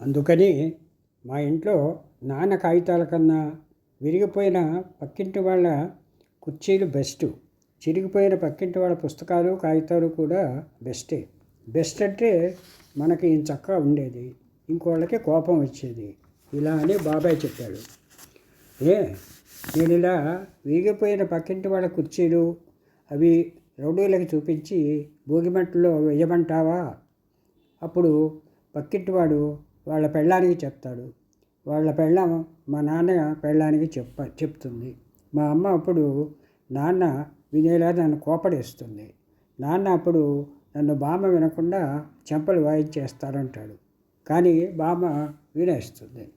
అందుకని మా ఇంట్లో నాన్న కాగితాల కన్నా విరిగిపోయిన పక్కింటి వాళ్ళ కుర్చీలు బెస్ట్ చిరిగిపోయిన పక్కింటి వాళ్ళ పుస్తకాలు కాగితాలు కూడా బెస్టే బెస్ట్ అంటే మనకి చక్కగా ఉండేది. ఇంకోళ్ళకి కోపం వచ్చేది. ఇలా అని బాబాయ్ చెప్పాడు. ఏ నేను ఇలా వీగిపోయిన పక్కింటి వాళ్ళ కుర్చీలు అవి రౌడీలకు చూపించి భోగిమంటలో వేయమంటావా? అప్పుడు పక్కింటివాడు వాళ్ళ పెళ్ళానికి చెప్తాడు. వాళ్ళ పెళ్ళాం మా నాన్న పెళ్ళానికి చెప్ప చెప్తుంది. మా అమ్మ అప్పుడు నాన్న వినేలా నన్ను కోపడేస్తుంది. నాన్న అప్పుడు నన్ను బామ్మ వినకుండా చెంపలు వాయించేస్తారంటాడు కానీ బామ్మ వినేస్తుంది.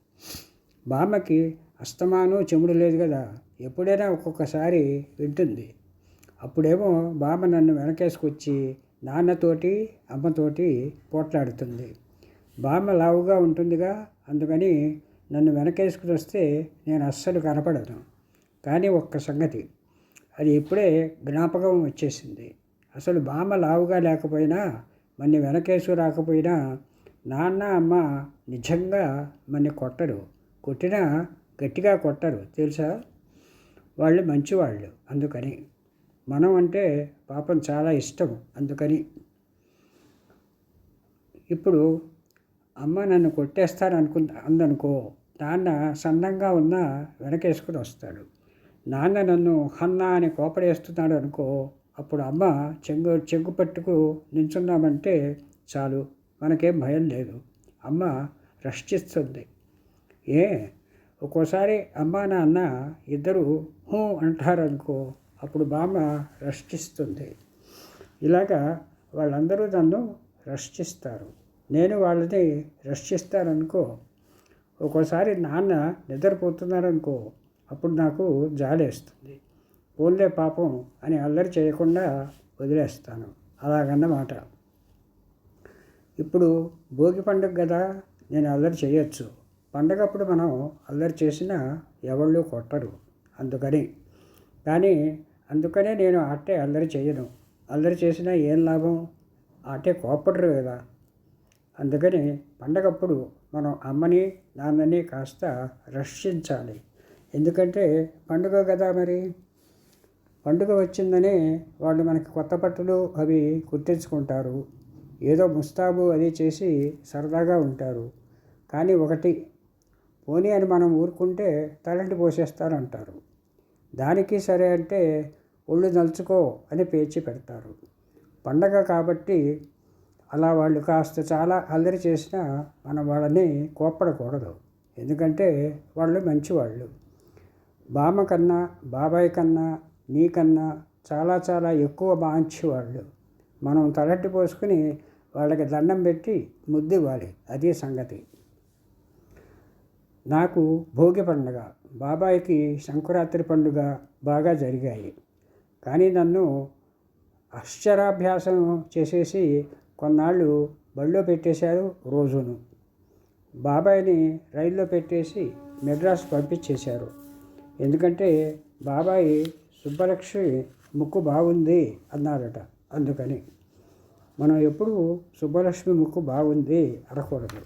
బామ్మకి అస్తమాను చెముడు లేదు కదా ఎప్పుడైనా ఒక్కొక్కసారి వింటుంది. అప్పుడేమో బామ్మ నన్ను వెనకేసుకొచ్చి నాన్నతోటి అమ్మతోటి పోట్లాడుతుంది. బామ్మ లావుగా ఉంటుందిగా అందుకని నన్ను వెనకేసుకుని వస్తే నేను అస్సలు కనపడను. కానీ ఒక్క సంగతి అది ఇప్పుడే జ్ఞాపకం వచ్చేసింది. అసలు బామ్మ లావుగా లేకపోయినా మన్ని వెనకేసు రాకపోయినా నాన్న అమ్మ నిజంగా మన్ని కొట్టరు. కొట్టినా గట్టిగా కొట్టరు తెలుసా? వాళ్ళు మంచివాళ్ళు అందుకని. మనం అంటే పాపం చాలా ఇష్టం అందుకని. ఇప్పుడు అమ్మ నన్ను కొట్టేస్తాను అనుకు అందనుకో నాన్న సన్నంగా ఉన్న వెనకేసుకుని వస్తాడు. నాన్న నన్ను హన్నా అని కోపడేస్తున్నాడు అనుకో అప్పుడు అమ్మ చెంగు చెంగు పట్టుకు నించున్నామంటే చాలు మనకేం భయం లేదు. అమ్మ రక్షిస్తుంది. ఏ ఒక్కోసారి అమ్మ నాన్న ఇద్దరు హూ అంటారనుకో అప్పుడు బామ్మ రక్షిస్తుంది. ఇలాగా వాళ్ళందరూ నన్ను రక్షిస్తారు. నేను వాళ్ళని రక్షిస్తాననుకో ఒక్కోసారి నాన్న నిద్రపోతున్నారనుకో అప్పుడు నాకు జాలేస్తుంది. పోన్లే పాపం అని అల్లరి చేయకుండా వదిలేస్తాను. అలాగన్నమాట. ఇప్పుడు భోగి పండుగ కదా నేను అల్లరి చేయొచ్చు. పండగప్పుడు మనం అల్లరి చేసినా ఎవళ్ళు కొట్టరు. అందుకని. కానీ అందుకనే నేను ఆటే అల్లరి చేయను. అల్లరి చేసినా ఏం లాభం? ఆటే కోపడరు కదా. అందుకని పండగప్పుడు మనం అమ్మని నాన్నని కాస్త రక్షించాలి. ఎందుకంటే పండుగ కదా మరి? పండుగ వచ్చిందని వాళ్ళు మనకి కొత్త బట్టలు అవి కుట్టించుకుంటారు. ఏదో ముస్తాబు అది చేసి సరదాగా ఉంటారు. కానీ ఒకటి పోనీ అని మనం ఊరుకుంటే తలంటి పోసేస్తారంటారు. దానికి సరే అంటే ఒళ్ళు నలుచుకో అని పేచి పెడతారు. పండగ కాబట్టి అలా వాళ్ళు కాస్త చాలా అల్లరి చేసినా మనం వాళ్ళని కోప్పడకూడదు. ఎందుకంటే వాళ్ళు మంచివాళ్ళు. బామ్మ కన్నా బాబాయ్ కన్నా నీకన్నా చాలా చాలా ఎక్కువ మంచి వాళ్ళు మనం తలట్టి పోసుకుని వాళ్ళకి దండం పెట్టి ముద్దివ్వాలి. అదే సంగతి. నాకు భోగి పండుగ బాబాయికి సంక్రాంతి పండుగ బాగా జరిగాయి. కానీ నన్ను అక్షరాభ్యాసం చేసేసి కొన్నాళ్ళు బడిలో పెట్టేశారు రోజును. బాబాయ్ని రైల్లో పెట్టేసి మెడ్రాస్ పంపించేశారు. ఎందుకంటే బాబాయ్ సుబ్బలక్ష్మి ముక్కు బాగుంది అన్నారట. అందుకని మనం ఎప్పుడు సుబ్బలక్ష్మి ముక్కు బాగుంది అనకూడదు.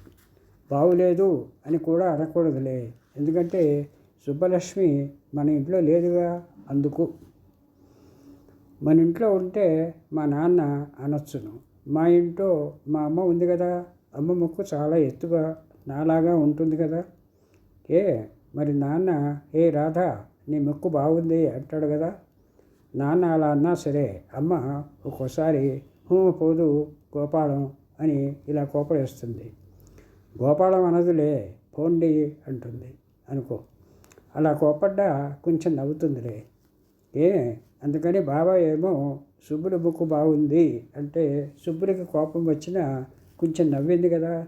బాగులేదు అని కూడా అనకూడదులే. ఎందుకంటే సుబ్బలక్ష్మి మన ఇంట్లో లేదుగా అందుకు. మన ఇంట్లో ఉంటే మా నాన్న అనొచ్చును. మా ఇంట్లో మా అమ్మ ఉంది కదా అమ్మ ముక్కు చాలా ఎత్తుగా నాలాగా ఉంటుంది కదా. ఏ మరి నాన్న ఏ రాధా నీ ముక్కు బాగుంది అంటాడు కదా. నాన్న అలా అన్నా సరే అమ్మ ఒక్కోసారి హూ పోదు గోపాలం అని ఇలా కోపడేస్తుంది గోపాలం అనదులే పోండి అంటుంది. అనుకో. అలా కోపడ్డా కొంచెం నవ్వుతుందిలే. ఏ అందుకని బాబాయ్ ఏమో సుబ్బుడి బుక్కు బాగుంది అంటే సుబ్బుడికి కోపం వచ్చినా కొంచెం నవ్వింది కదా.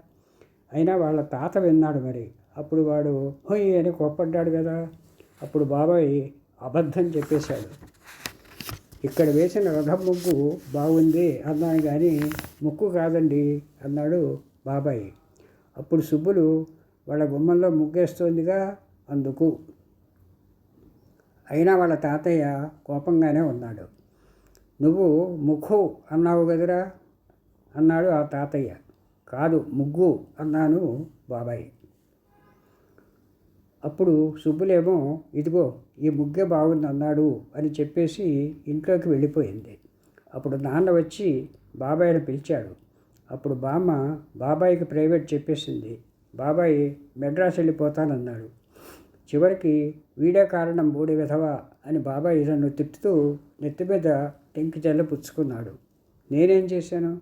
అయినా వాళ్ళ తాత విన్నాడు మరి. అప్పుడు వాడు హొయ్ అని కోప్పడ్డాడు కదా. అప్పుడు బాబాయ్ అబద్ధం చెప్పేశాడు. ఇక్కడ వేసిన రథం ముగ్గు బాగుంది అన్నాను కానీ ముక్కు కాదండి అన్నాడు బాబాయ్. అప్పుడు సుబ్బులు వాళ్ళ గుమ్మంలో ముగ్గేస్తోందిగా అందుకు. అయినా వాళ్ళ తాతయ్య కోపంగానే ఉన్నాడు. నువ్వు ముఖు అన్నావు కదరా? అన్నాడు ఆ తాతయ్య. కాదు ముగ్గు అన్నాను బాబాయ్. అప్పుడు సుబ్బులేమో ఇదిగో ఈ ముగ్గే బాగుంది అన్నాడు అని చెప్పేసి ఇంట్లోకి వెళ్ళిపోయింది. అప్పుడు నాన్న వచ్చి బాబాయ్ని పిలిచాడు. అప్పుడు బామ్మ బాబాయ్కి ప్రైవేట్ చెప్పేసింది. బాబాయ్ మెడ్రాస్ వెళ్ళిపోతానన్నాడు. చివరికి వీడే కారణం బూడి విధవ అని బాబాయ్ నన్ను తిప్పుతూ నెత్తి మీద టెంకి జల్ల పుచ్చుకున్నాడు. నేనేం చేశాను?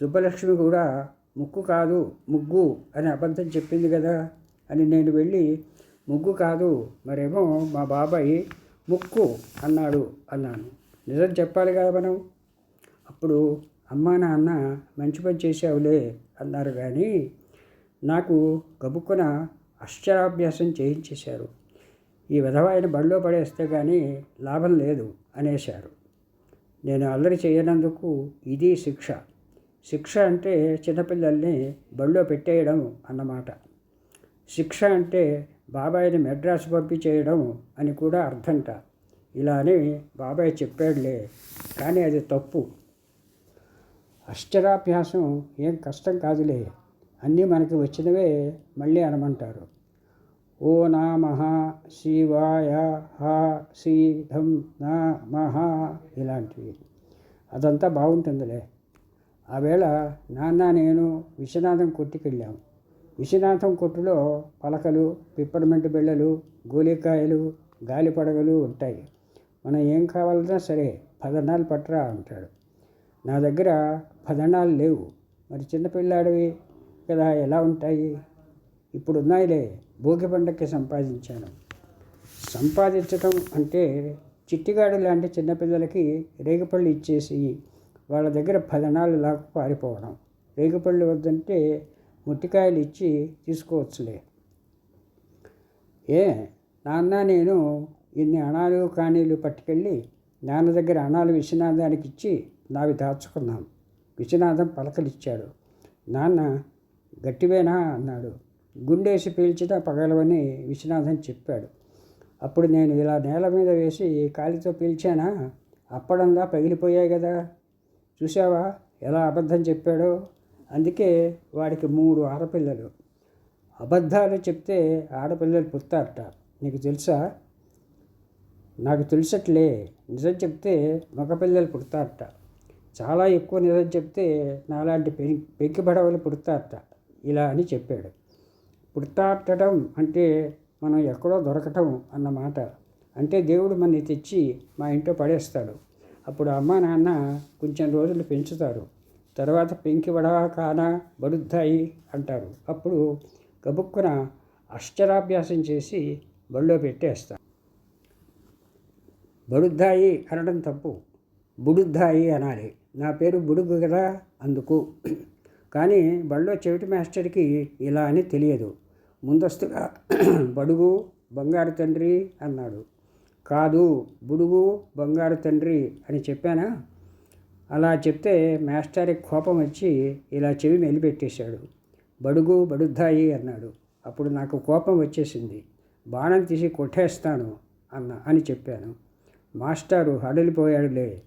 సుబ్బలక్ష్మి కూడా ముక్కు కాదు ముగ్గు అని అబద్ధం చెప్పింది కదా అని నేను వెళ్ళి ముగ్గు కాదు మరేమో మా బాబాయ్ ముక్కు అన్నాడు అన్నాను. నిజం చెప్పాలి కదా మనం? అప్పుడు అమ్మా నాన్న మంచి పని చేసావులే అన్నారు కానీ నాకు గబుక్కున అక్షరాభ్యాసం చేయించేశారు. ఈ విధమైన బడిలో పడేస్తే కానీ లాభం లేదు అనేశారు. నేను అల్లరి చేయనందుకు ఇది శిక్ష. శిక్ష అంటే చిన్నపిల్లల్ని బడిలో పెట్టేయడం అన్నమాట. శిక్ష అంటే బాబాయ్ని మెడ్రాస్ పంపించేయడం అని కూడా అర్థంట. ఇలా అని బాబాయ్ చెప్పాడులే కానీ అది తప్పు. అక్షరాభ్యాసం ఏం కష్టం కాదులే. అన్నీ మనకి వచ్చినవే మళ్ళీ అనమంటారు. ఓ నామః శివాయ హ సీధం నా మహా ఇలాంటివి. అదంతా బాగుంటుందిలే. ఆవేళ నాన్న నేను విశ్వనాథం కొట్టుకెళ్ళాం. విశ్వనాథం కొట్టులో పలకలు పిప్పర్మెంట్ బిళ్ళలు గోలికాయలు గాలి పడగలు ఉంటాయి. మనం ఏం కావాలన్నా సరే పదనాలు పట్టరా అంటాడు. నా దగ్గర పదనాలు లేవు. మరి చిన్నపిల్లాడివి కదా ఎలా ఉంటాయి? ఇప్పుడు ఉన్నాయిలే భోగి పండక్కి సంపాదించాను. సంపాదించటం అంటే చిట్టిగాడు లాంటి చిన్నపిల్లలకి రేగిపళ్ళు ఇచ్చేసి వాళ్ళ దగ్గర ఫలనాలు లాగా పారిపోవడం. రేగిపళ్ళు వద్దంటే ముట్టికాయలు ఇచ్చి తీసుకోవచ్చులే. ఏ నాన్న నేను ఇన్ని అణాలు కానీలు పట్టుకెళ్ళి నాన్న దగ్గర అణాలు విశ్వనాథానికి ఇచ్చి నావి దాచుకున్నాం. విశ్వనాథం పలకలిచ్చాడు. నాన్న గట్టివేనా అన్నాడు. గుండేసి పీల్చినా పగలవని విశ్వనాథన్ చెప్పాడు. అప్పుడు నేను ఇలా నేల మీద వేసి కాలితో పీల్చానా? అప్పడంలా పగిలిపోయాయి కదా చూసావా ఎలా అబద్ధం చెప్పాడో? అందుకే వాడికి మూడు ఆడపిల్లలు. అబద్ధాలు చెప్తే ఆడపిల్లలు పుట్టారట నీకు తెలుసా? నాకు తెలుసట్లే. నిజం చెప్తే మగపిల్లలు పుడతారట. చాలా ఎక్కువ నిజం చెప్తే నాలాంటి పె పెంకి బడవలు పుడతారట. ఇలా అని చెప్పాడు. పుడతాటడం అంటే మనం ఎక్కడో దొరకటం అన్నమాట అంటే దేవుడు మనని తెచ్చి మా ఇంట్లో పడేస్తాడు. అప్పుడు అమ్మ నాన్న కొంచెం రోజులు పెంచుతారు. తర్వాత పెంకి వడవా కానా బడుద్దాయి అంటారు. అప్పుడు గబుక్కున అక్షరాభ్యాసం చేసి బడిలో పెట్టేస్తారు. బడుద్దాయి అనడం తప్పు. బుడుద్దాయి అనాలి. నా పేరు బుడుగు కదా అందుకు. కానీ బడిలో చెవిటి మాస్టర్కి ఇలా అని తెలియదు. ముందస్తుగా బడుగు బంగారు తండ్రి అన్నాడు. కాదు బుడుగు బంగారు తండ్రి అని చెప్పానా? అలా చెప్తే మాస్టర్కి కోపం వచ్చి ఇలా చెవి మెలిపెట్టేశాడు. బడుగు బడుద్దాయి అన్నాడు. అప్పుడు నాకు కోపం వచ్చేసింది. బాణం తీసి కొట్టేస్తాను అన్న అని చెప్పాను. మాస్టారు హడలిపోయాడులే.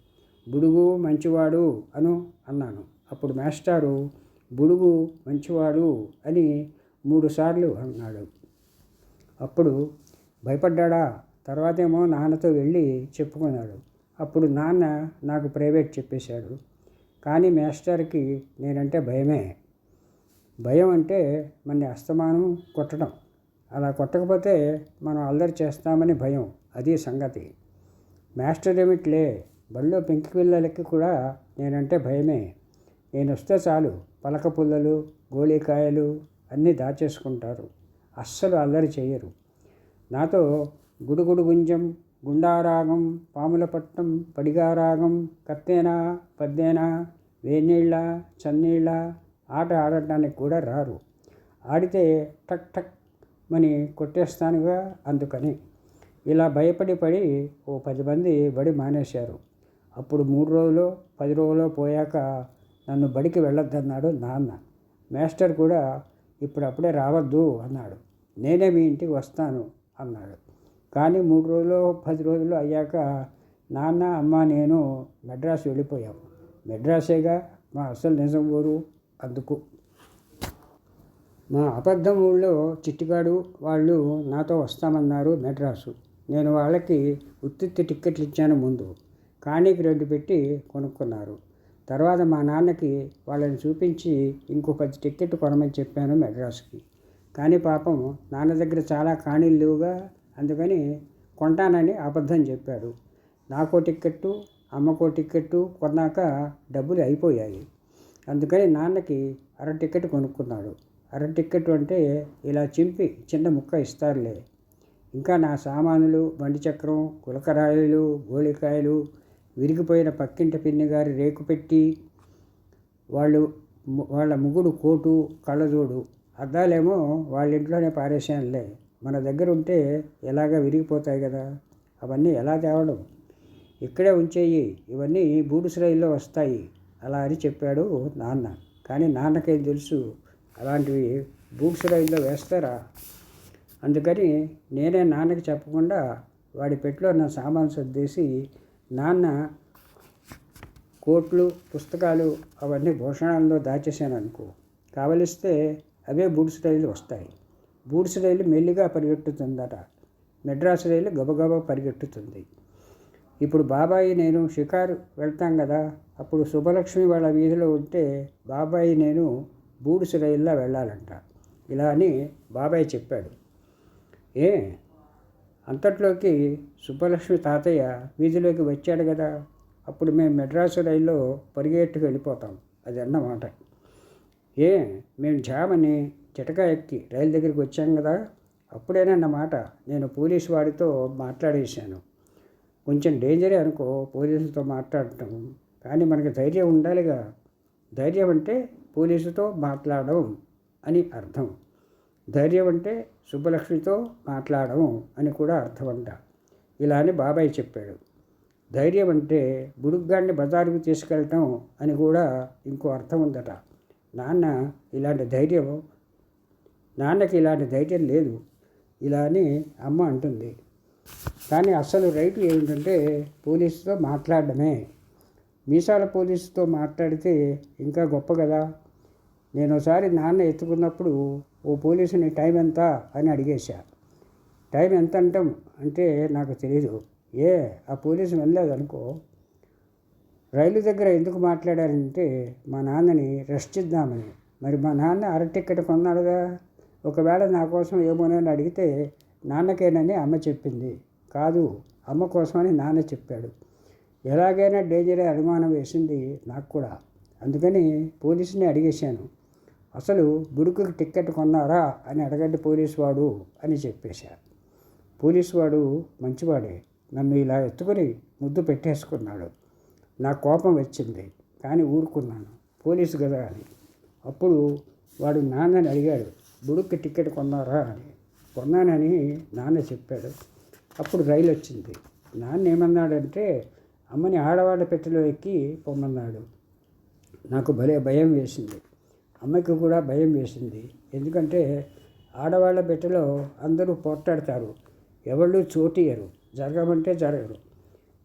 బుడుగు మంచివాడు అను అన్నాను. అప్పుడు మాస్టారు బుడుగు మంచివాడు అని మూడుసార్లు అన్నాడు. అప్పుడు భయపడ్డాడా? తర్వాతేమో నాన్నతో వెళ్ళి చెప్పుకున్నాడు. అప్పుడు నాన్న నాకు ప్రైవేట్ చెప్పేశాడు. కానీ మాస్టర్కి నేనంటే భయమే. భయం అంటే మన అస్తమానం కొట్టడం. అలా కొట్టకపోతే మనం అల్లరి చేస్తామని భయం. అది సంగతి. మాస్టర్ ఏమిట్లే? బళ్ళో పెంకి పిల్లలకి కూడా నేనంటే భయమే. నేను వస్తే చాలు. పలక పుల్లలు గోళీకాయలు అన్నీ దాచేసుకుంటారు. అస్సలు అల్లరి చేయరు నాతో గుడుగుడు గుంజం గుండారాగం పాములపట్నం పడిగారాగం కత్తేనా పద్దేనా వేనీళ్ళ చన్నీళ్ళ ఆట ఆడటానికి కూడా రారు. ఆడితే టక్ టక్ మని కొట్టేస్తానుగా అందుకని. ఇలా భయపడి పడి ఓ పది మంది బడి మానేశారు. అప్పుడు మూడు రోజులు పది రోజులు పోయాక నన్ను బడికి వెళ్ళొద్దన్నాడు నాన్న. మాస్టర్ కూడా ఇప్పుడప్పుడే రావద్దు అన్నాడు. నేనే మీ ఇంటికి వస్తాను అన్నాడు. కానీ మూడు రోజులు పది రోజులు అయ్యాక నాన్న అమ్మ నేను మెడ్రాస్ వెళ్ళిపోయాం. మెడ్రాసేగా? మా అసలు నిజం ఊరు అందుకు. మా అబద్ధం ఊళ్ళో చిట్టిగాడు వాళ్ళు నాతో వస్తామన్నారు మెడ్రాసు. నేను వాళ్ళకి ఉత్తిత్తి టిక్కెట్లు ఇచ్చాను ముందు. కాణీకి రెండు పెట్టి కొనుక్కున్నారు. తర్వాత మా నాన్నకి వాళ్ళని చూపించి ఇంకో టికెట్ కొనమని చెప్పాను మెడ్రాస్కి. కానీ పాపం నాన్న దగ్గర చాలా కాణీలు లేవుగా అందుకని కొంటానని అబద్ధం చెప్పాడు. నాకో టిక్కెట్టు అమ్మకో టిక్కెట్టు కొన్నాక డబ్బులు అయిపోయాయి. అందుకని నాన్నకి అర టికెట్ కొనుక్కున్నాడు. అర టికెట్ అంటే ఇలా చింపి చిన్న ముక్క ఇస్తారులే. ఇంకా నా సామానులు బండి చక్రం కులకరాయలు గోళికాయలు విరిగిపోయిన పక్కింటి పిన్ని గారి రేకు పెట్టి వాళ్ళు వాళ్ళ ముగుడు కోటు కళ్ళజోడు అద్దాలేమో వాళ్ళ ఇంట్లోనే పారేసానులే మన దగ్గర ఉంటే ఎలాగ విరిగిపోతాయి కదా? అవన్నీ ఎలా తేవడం? ఇక్కడే ఉంచేయి ఇవన్నీ బూడుసు రైల్లో వస్తాయి అలా అని చెప్పాడు నాన్న. కానీ నాన్నకేం తెలుసు అలాంటివి బూట్స్ వేస్తారా? అందుకని నేనే నాన్నకి చెప్పకుండా వాడి పెట్లో నా సామాన్ సర్దేసి నాన్న కోట్లు పుస్తకాలు అవన్నీ భూషణాల్లో దాచేసాను అనుకో. కావలిస్తే అవే బూడ్స్ రైలు వస్తాయి. బూడ్స్ రైలు మెల్లిగా పరిగెట్టుతుందట మెడ్రాస్ రైలు గబగబా పరిగెట్టుతుంది ఇప్పుడు బాబాయి నేను షికారు వెళ్తాం కదా అప్పుడు శుభలక్ష్మి వాళ్ళ వీధిలో ఉంటే బాబాయి నేను బూడిస రైల్లో వెళ్ళాలంట. ఇలా అని బాబాయ్ చెప్పాడు. ఏ అంతట్లోకి సుబ్బలక్ష్మి తాతయ్య వీధిలోకి వచ్చాడు కదా అప్పుడు మేము మెడ్రాసు రైల్లో పరిగెట్టుకు వెళ్ళిపోతాం. అది అన్నమాట ఏ మేము జామని చిటకా ఎక్కి రైలు దగ్గరికి వచ్చాం కదా అప్పుడేనన్నమాట నేను పోలీసు వాడితో మాట్లాడేశాను. కొంచెం డేంజరే అనుకో పోలీసులతో మాట్లాడటం. కానీ మనకి ధైర్యం ఉండాలిగా. ధైర్యం అంటే పోలీసుతో మాట్లాడడం అని అర్థం. ధైర్యం అంటే సుబ్బలక్ష్మితో మాట్లాడడం అని కూడా అర్థమంట. ఇలా అని బాబాయ్ చెప్పాడు. ధైర్యం అంటే బుడుగ్గాడిని బజారుకు తీసుకెళ్ళటం అని కూడా ఇంకో అర్థం ఉందట. నాన్న ఇలాంటి ధైర్యం నాన్నకి ఇలాంటి ధైర్యం లేదు. ఇలా అని అమ్మ అంటుంది. కానీ అసలు రైతు ఏమిటంటే పోలీసుతో మాట్లాడడమే. మీసాల పోలీసుతో మాట్లాడితే ఇంకా గొప్ప కదా? నేను ఒకసారి నాన్న ఎత్తుకున్నప్పుడు ఓ పోలీసుని టైం ఎంత? అని అడిగేశా. టైం ఎంత అంటాం? అంటే నాకు తెలీదు. ఏ ఆ పోలీసు వెళ్ళలేదు అనుకో. రైలు దగ్గర ఎందుకు మాట్లాడారంటే మా నాన్నని రెస్ట్ ఇద్దామని మరి మా నాన్న అర టికెట్ కొన్నాడుగా. ఒకవేళ నా కోసం ఏమోనని అడిగితే నాన్నకేనని అమ్మ చెప్పింది. కాదు అమ్మ కోసమని నాన్న చెప్పాడు. ఎలాగైనా డేంజరే అనుమానం వేసింది నాకు కూడా. అందుకని పోలీసుని అడిగేశాను. అసలు బుడుకుకి టిక్కెట్ కొన్నారా అని అడగండి పోలీసు వాడు అని చెప్పేశారు. పోలీసు వాడు మంచివాడే నన్ను ఇలా ఎత్తుకొని ముద్దు పెట్టేసుకున్నాడు. నా కోపం వచ్చింది కానీ ఊరుకున్నాను పోలీసు కదా అని. అప్పుడు వాడు నాన్నని అడిగాడు బుడుక్కి టిక్కెట్ కొన్నారా అని. కొన్నానని నాన్న చెప్పాడు. అప్పుడు రైలు వచ్చింది. నాన్న ఏమన్నాడంటే అమ్మని ఆడవాళ్ళ పెట్టెలో ఎక్కి పొమ్మన్నాడు. నాకు భలే భయం వేసింది. అమ్మకి కూడా భయం వేసింది. ఎందుకంటే ఆడవాళ్ళ బిడ్డలో అందరూ పోట్లాడతారు. ఎవళ్ళు చోటియరు జరగమంటే జరగరు.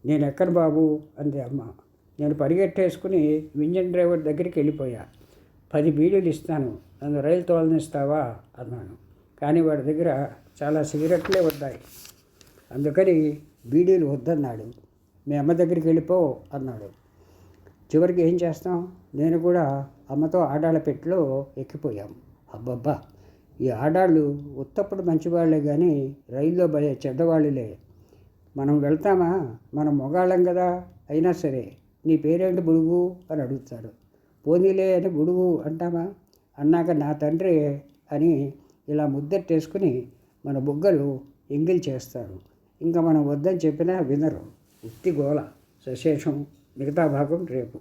నేను ఎక్కడ బాబు? అంది అమ్మ. నేను పరిగెట్టేసుకుని ఇంజన్ డ్రైవర్ దగ్గరికి వెళ్ళిపోయా. పది బీడీలు ఇస్తాను. నన్ను రైలు తోలనిస్తావా? అన్నాను. కానీ వాడి దగ్గర చాలా సిగరెట్లే వద్దాయి అందుకని బీడీలు వద్దన్నాడు. మీ అమ్మ దగ్గరికి వెళ్ళిపో అన్నాడు. చివరికి ఏం చేస్తాం? నేను కూడా అమ్మతో ఆడాళ్ళ పెట్టిలో ఎక్కిపోయాం. అబ్బబ్బా! ఈ ఆడాళ్ళు ఉత్తప్పుడు మంచివాళ్ళే కానీ రైల్లో భయ చెడ్డవాళ్ళులే. మనం వెళ్తామా? మనం మొగాళ్ళం కదా? అయినా సరే నీ పేరేంటి బుడుగు? అని అడుగుతారు. పోనీలే అని బుడుగు అంటామా? అన్నాక నా తండ్రి అని ఇలా ముద్దెట్టేసుకుని మన బుగ్గలు ఎంగిల్ చేస్తారు. ఇంకా మనం వద్దని చెప్పినా వినరు. ఉత్తి గోల. సశేషం. మిగతా భాగం రేపు.